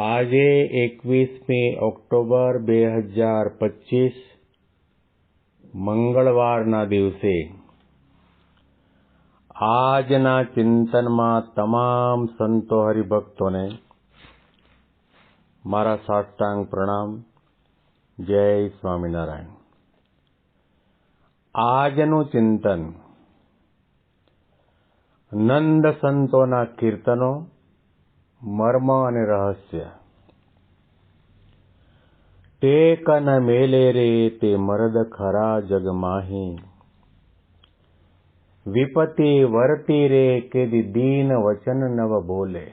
આજે એકવીસમી ઓક્ટોબર બે હજાર પચીસ, મંગળવારના દિવસે. આજના ચિંતનમાં તમામ સંતો હરિભક્તોને મારા સાષ્ટાંગ પ્રણામ. જય સ્વામિનારાયણ. આજનું ચિંતન નંદ સંતોના કીર્તનો મર્મ અને રહસ્ય ટેક ન મેલે રે તે મરદ ખરા જગ માહી વિપતિ વર્તી રે કેદી દીન વચન નવ બોલે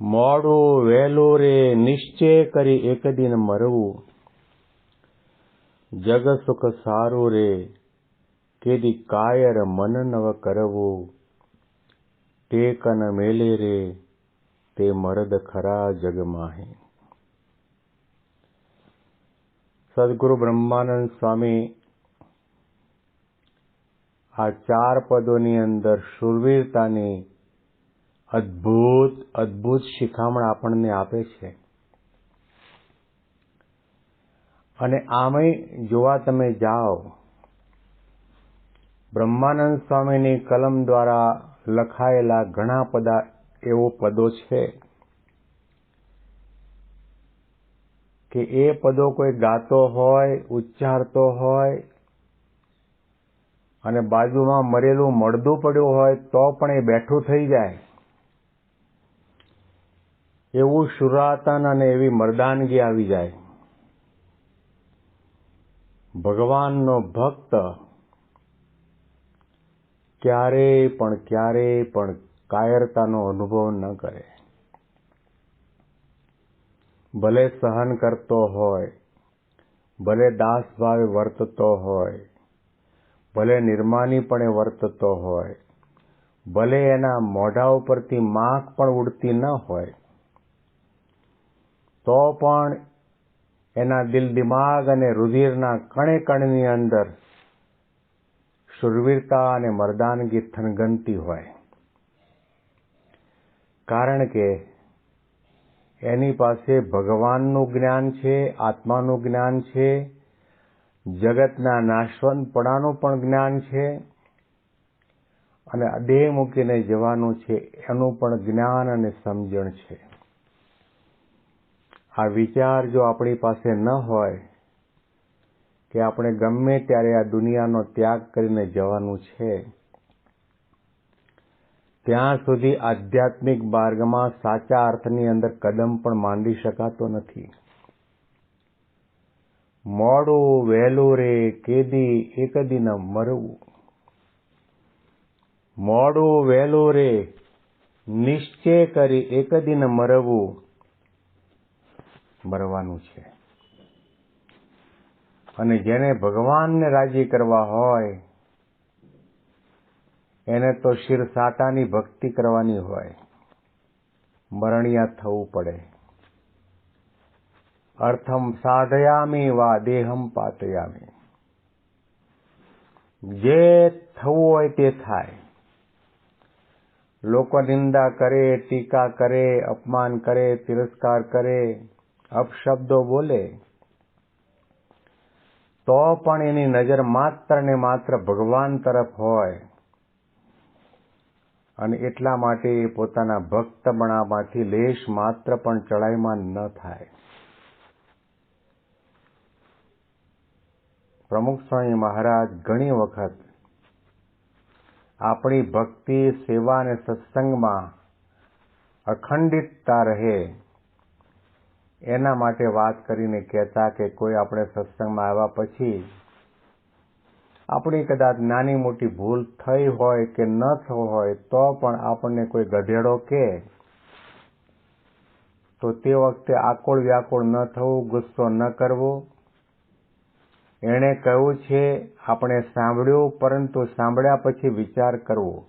મોડું વહેલું રે નિશ્ચય કરી એક દિન મરવું જગ સુખ સારું રે કેદી કાયર મન નવ કરવું ટેક ન મેલે રે, તે મરદ ખરા જગમાહે સદગુરુ બ્રહ્માનંદ સ્વામી આ ચાર પદોની અંદર સુરવીરતાની અદ્ભુત અદ્ભુત શિખામણ આપણને આપે છે. અને આમય જોવા તમે જાઓ બ્રહ્માનંદ સ્વામીની કલમ દ્વારા લખાયેલા ઘણા પદા એવો પદો છે કે એ પદો કોઈ ગાતો હોય, ઉચ્ચારતો હોય અને બાજુમાં મરેલું મળદું પડ્યું હોય તો પણ એ બેઠું થઈ જાય. એવું શુરાતન અને એવી મરદાનગી આવી જાય. ભગવાનનો ભક્ત ક્યારેય પણ ક્યારેય પણ કાયરતાનો અનુભવ ન કરે. ભલે સહન કરતો હોય, ભલે દાસ ભાવે વર્તતો હોય, ભલે નિર્માનીપણે વર્તતો હોય, ભલે એના મોઢા ઉપરથી માખ પણ ઉડતી ન હોય, તો પણ એના દિલ દિમાગ અને રુધિરના કણે કણની અંદર શુરવીરતા અને મર્દાનગી થનગનતી હોય. કારણ કે એની પાસે ભગવાનનું જ્ઞાન છે, આત્માનું જ્ઞાન છે, જગતના નાશવંતપણાનું પણ જ્ઞાન છે, અને દેહ મૂકીને જવાનું છે એનું પણ જ્ઞાન અને સમજણ છે. આ વિચાર જો આપણી પાસે ન હોય કે આપણે ગમે ત્યારે આ દુનિયાનો ત્યાગ કરીને જવાનું છે, ત્યાં સુધી આધ્યાત્મિક માર્ગમાં સાચા અર્થની અંદર કદમ પણ માંડી શકાતો નથી. મોડું, વહેલું રે, કેદી એક દિન મરવું. મોડું, વહેલું રે, નિશ્ચય કરી એક દિન મરવું. મરવાનું છે. અને જેને ભગવાનને રાજી કરવા હોય, એને તો શિર સાટાની ભક્તિ કરવાની હોય. મરણિયા થવું પડે. અર્થમ સાધયામી વા દેહમ પાતયામી. જે થવું હોય તે થાય. લોકો નિંદા કરે, ટીકા કરે, અપમાન કરે, તિરસ્કાર કરે, અપશબ્દો બોલે. તો પણ એની નજર માત્ર ને માત્ર ભગવાન તરફ હોય. અને એટલા માટે એ પોતાના ભક્તપણામાંથી લેશ માત્ર પણ ચડાઈમાં ન થાય. પ્રમુખ સ્વામી મહારાજ ઘણી વખત આપણી ભક્તિ, સેવા અને સત્સંગમાં અખંડિતતા રહે એના માટે વાત કરીને કહેતા કે કોઈ આપણે સત્સંગમાં આવ્યા પછી આપણી કદાચ નાની મોટી ભૂલ થઈ હોય કે ન થઈ હોય, તો પણ આપણને કોઈ ગધેડો કે તો તે વખતે આકોળ વ્યાકોળ ન થવું, ગુસ્સો ન કરવો. એણે કહ્યું છે, આપણે સાંભળ્યું, પરંતુ સાંભળ્યા પછી વિચાર કરવો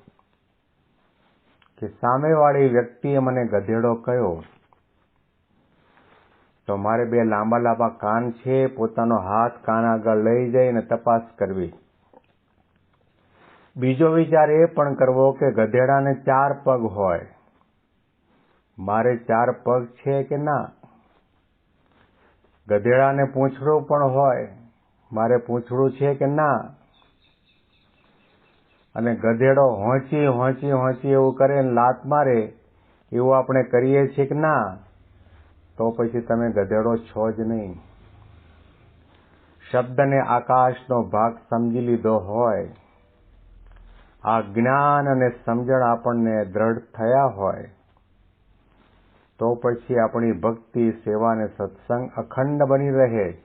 કે સામેવાળી વ્યક્તિએ મને ગધેડો કયો? તો મારે બે લાંબા લાંબા કાન છે, પોતાનો હાથ કાન આગળ લઈ જઈને તપાસ કરવી. બીજો વિચાર એ પણ કરવો કે ગધેડાને ચાર પગ હોય. મારે ચાર પગ છે કે ના? ગધેડાને પૂંછડું પણ હોય. મારે પૂંછડું છે કે ના? અને ગધેડો હોંચી હોંચી હોંચી એવું કરે લાત મારે, એવું આપણે કરીએ છીએ કે ના? તો પછી તમે ગધેડો છો જ નહીં. શબ્દને આકાશનો ભાગ સમજી લીધો હોય, આ જ્ઞાન અને સમજણ આપણને દ્રઢ થયા હોય, તો પછી આપણી ભક્તિ, સેવા અને સત્સંગ અખંડ બની રહે.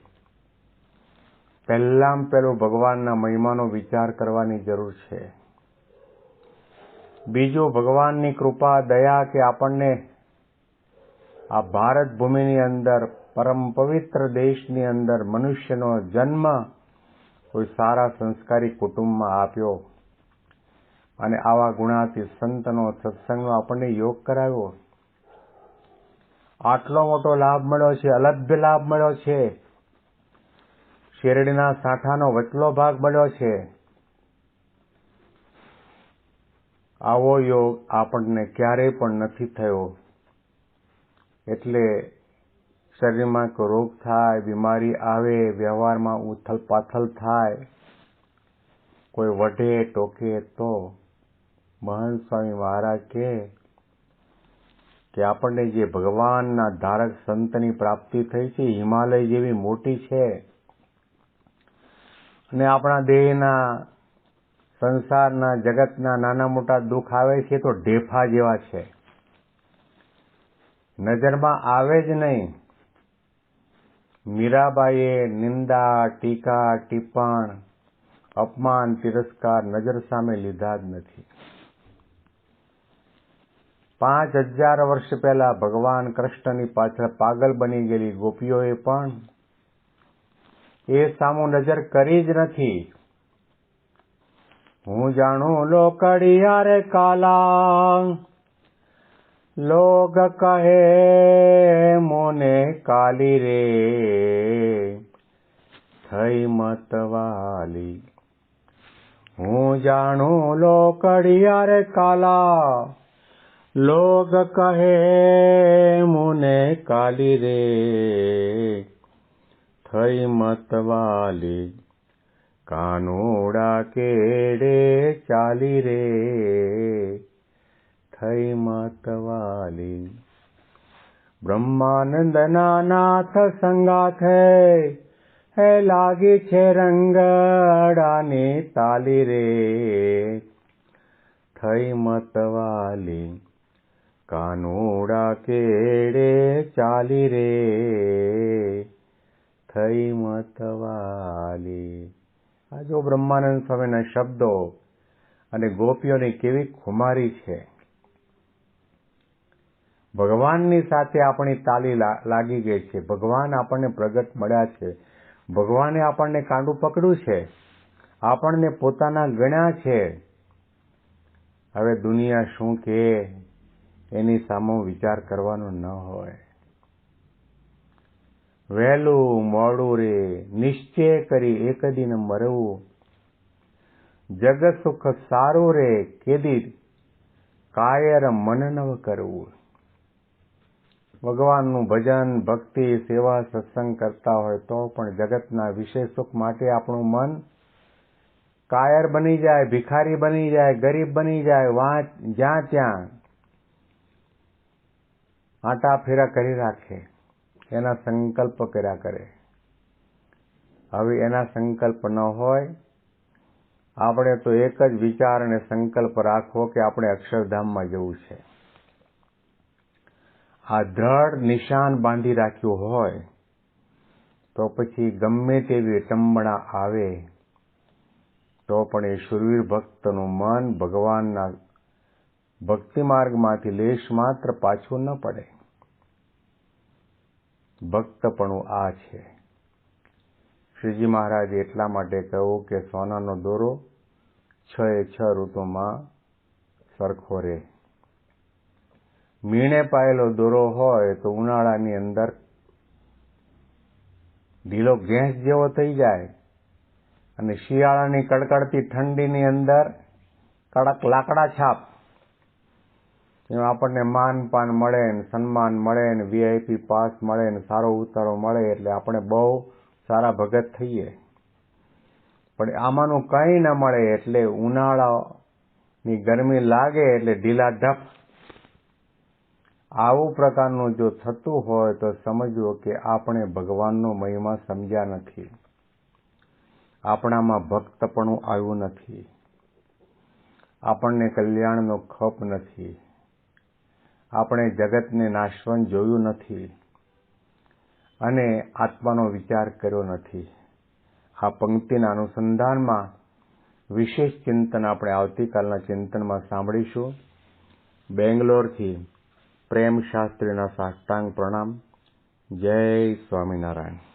પહેલામ પહેલું ભગવાનના મહિમાનો વિચાર કરવાની જરૂર છે. બીજું ભગવાનની કૃપા, દયા કે આપણને આ ભારત ભૂમિની અંદર, પરમ પવિત્ર દેશની અંદર મનુષ્યનો જન્મ કોઈ સારા સંસ્કારી કુટુંબમાં આપ્યો. અને આવા ગુણાતી સંતનો સત્સંગનો આપણને યોગ કરાવ્યો. આટલો મોટો લાભ મળ્યો છે, અલભ્ય લાભ મળ્યો છે. શેરડીના સાંઠાનો વચલો ભાગ મળ્યો છે. આવો યોગ આપણને ક્યારેય પણ નથી થયો. એટલે શરીરમાં કોઈ રોગ થાય, બીમારી આવે, વ્યવહારમાં ઉથલ પાથલ થાય, કોઈ વઢે, ટોકે તો મહંત સ્વામી મહારાજ કે કે આપણને જે ભગવાનના ધારક સંતની પ્રાપ્તિ થઈ છે, હિમાલય જેવી મોટી છે, અને આપણા દેહના સંસારના જગતના નાના મોટા દુઃખ આવે છે, તો ઢેફા જેવા છે. નજરમાં આવે જ નહીં. મીરાબાઈએ નિંદા, ટીકા, ટિપ્પણ, અપમાન, તિરસ્કાર નજર સામે લીધા જ નથી. પાંચ હજાર વર્ષ પહેલા ભગવાન કૃષ્ણની પાછળ પાગલ બની ગયેલી ગોપીઓએ પણ એ સામું નજર કરી જ નથી. હું જાણું લોકડિયા કાલા. લોગ કહે મોને કાલી રે થઈ મતવાલી હું જાણું લોકડિયા રે કાલા લોગ કહે મુને કાલી રે થઈ મતવાલી કાનુડા કેડે ચાલી રે મતવાલી બ્રહ્માનંદના નાથ સંગાથે હે લાગી છે રંગડાની તાલી રે થઈ મતવાલી કાનુડા કેડે ચાલી રે થઈ મતવાલી આ જો બ્રહ્માનંદ સ્વામીના શબ્દો અને ગોપીઓની કેવી ખુમારી છે ભગવાનની સાથે આપણી તાલી લાગી ગઈ છે. ભગવાન આપણને પ્રગટ મળ્યા છે. ભગવાને આપણને કાંડું પકડ્યું છે. આપણને પોતાના ગણ્યા છે. હવે દુનિયા શું કે? એની સામે વિચાર કરવાનો ન હોય. વહેલું, મોડું રે, નિશ્ચય કરી એક દિન મરવું. જગ સુખ સારું રે, કેદી કાયર મન નવ કરવું. ભગવાનનું ભજન, ભક્તિ, સેવા, સત્સંગ કરતા હોય તો પણ જગતના વિશે સુખ માટે આપણું મન કાયર બની જાય, ભિખારી બની જાય, ગરીબ બની જાય જ્યાં ત્યાં આટા ફેરા કરી રાખે, એના સંકલ્પ કર્યા કરે. હવે એના સંકલ્પ ન હોય, આપણે તો એક જ વિચાર અને સંકલ્પ રાખવો કે આપણે અક્ષરધામમાં જવું છે. આ દ્રઢ નિશાન બાંધી રાખ્યું હોય, તો પછી ગમે તેવી વિટંબણા આવે, તો પણ એ શુરવીર ભક્તનું મન ભગવાનના ભક્તિ માર્ગમાંથી લેશ માત્ર પાછું ન પડે. ભક્તપણું આ છે. શ્રીજી મહારાજે એટલા માટે કહ્યું કે સોનાનો દોરો છ એ છ ઋતુમાં સરખો રહે. મીણે પાયેલો દોરો હોય તો ઉનાળાની અંદર ઢીલો ગેસ જેવો થઈ જાય અને શિયાળાની કડકડતી ઠંડીની અંદર કડક લાકડા છાપ. એમાં આપણને માન પાન મળે ને સન્માન મળે ને વીઆઈપી પાસ મળે ને સારો ઉતારો મળે એટલે આપણે બહુ સારા ભગત થઈએ. પણ આમાંનું કંઈ ન મળે એટલે ઉનાળાની ગરમી લાગે એટલે ઢીલા ઢપ આવું પ્રકારનું જો થતું હોય તો સમજવો કે આપણે ભગવાનનો મહિમા સમજ્યા નથી. આપણામાં ભક્તપણું આવ્યું નથી. આપણને કલ્યાણનો ખપ નથી. આપણે જગતને નાશવંત જોયું નથી. અને આત્માનો વિચાર કર્યો નથી. આ પંક્તિના અનુસંધાનમાં વિશેષ ચિંતન આપણે આવતીકાલના ચિંતનમાં સાંભળીશું. બેંગ્લોરથી પ્રેમ શાસ્ત્રીના સાષ્ટાંગ પ્રણામ. જય સ્વામિનારાયણ.